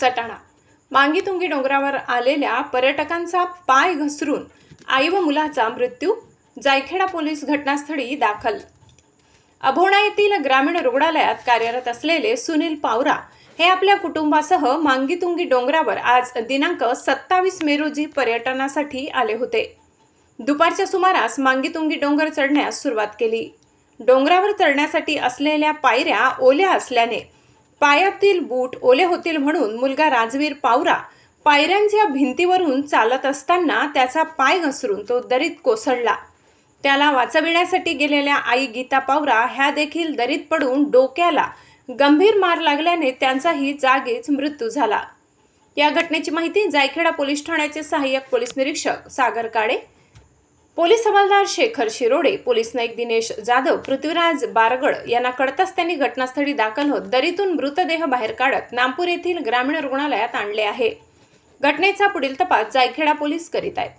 सटाणा. मांगीतुंगी डोंगरावर आलेल्या पर्यटकांचा पाय घसरून आई व मुलाचा मृत्यू जायखेडा पोलीस घटनास्थळी दाखल. अभोणा येथील ग्रामीण रुग्णालयात कार्यरत असलेले सुनील पावरा हे आपल्या कुटुंबासह मांगीतुंगी डोंगरावर आज दिनांक सत्तावीस मे रोजी पर्यटनासाठी आले होते. दुपारच्या सुमारास मांगीतुंगी डोंगर चढण्यास सुरुवात केली. डोंगरावर चढण्यासाठी असलेल्या पायऱ्या ओल्या असल्याने पायातील बूट ओले होतील म्हणून मुलगा राजवीर पावरा पायऱ्यांच्या भिंतीवरून चालत असताना त्याचा पाय घसरून तो दरीत कोसळला. त्याला वाचविण्यासाठी गेलेल्या आई गीता पावरा ह्या देखील दरीत पडून डोक्याला गंभीर मार लागल्याने त्यांचाही जागीच मृत्यू झाला. या घटनेची माहिती जायखेडा पोलीस ठाण्याचे सहाय्यक पोलीस निरीक्षक सागर काळे पोलीस हवालदार शेखर शिरोडे पोलीस नाईक दिनेश जाधव पृथ्वीराज बारगड यांना कळताच त्यांनी घटनास्थळी दाखल होत दरीतून मृतदेह बाहेर काढत नागपूर येथील ग्रामीण रुग्णालयात आणले आहे. घटनेचा पुढील तपास जायखेडा पोलीस करीत आहेत.